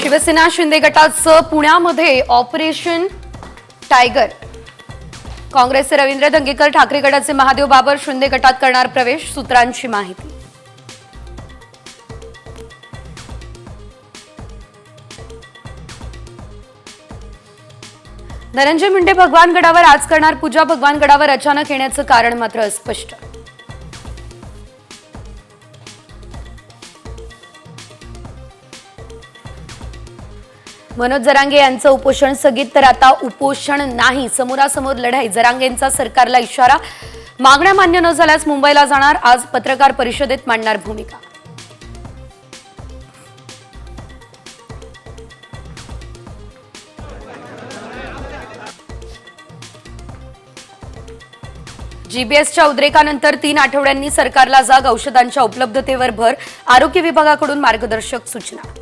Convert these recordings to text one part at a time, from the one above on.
शिवसेना शिंदे गटाचं पुण्यामध्ये operation tiger. काँग्रेसचे रवींद्र दंगेकर ठाकरे गटाचे महादेव बाबर शिंदे गटात करणार प्रवेश सूत्रांची माहिती. धनंजय मुंडे भगवान गडावर आज करणार पूजा भगवान गडावर अचानक येण्याचं कारण मात्र अस्पष्ट. मनोज जरांगे यांचं उपोषण स्थगित तर आता उपोषण नाही. समोरासमोर लढाई. जरांगेंचा सरकारला इशारा. मागण्या मान्य न झाल्यास मुंबईला जाणार. आज पत्रकार परिषदेत मांडणार भूमिका. जीबीएसच्या उद्रेकानंतर तीन आठवड्यांनी सरकारला जाग औषधांच्या उपलब्धतेवर भर. आरोग्य विभागाकडून मार्गदर्शक सूचना.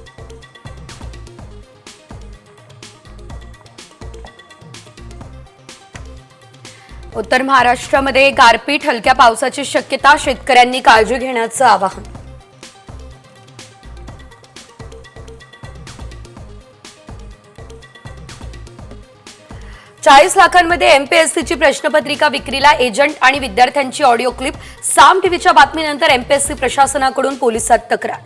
उत्तर महाराष्ट्रामध्ये गारपीट हलक्या पावसाची शक्यता शेतकऱ्यांनी काळजी घेण्याचं आवाहन. चाळीस लाखांमध्ये एमपीएससीची प्रश्नपत्रिका विक्रीला एजंट आणि विद्यार्थ्यांची ऑडिओ क्लिप साम टीव्हीच्या बातमीनंतर एमपीएससी प्रशासनाकडून पोलिसात तक्रार.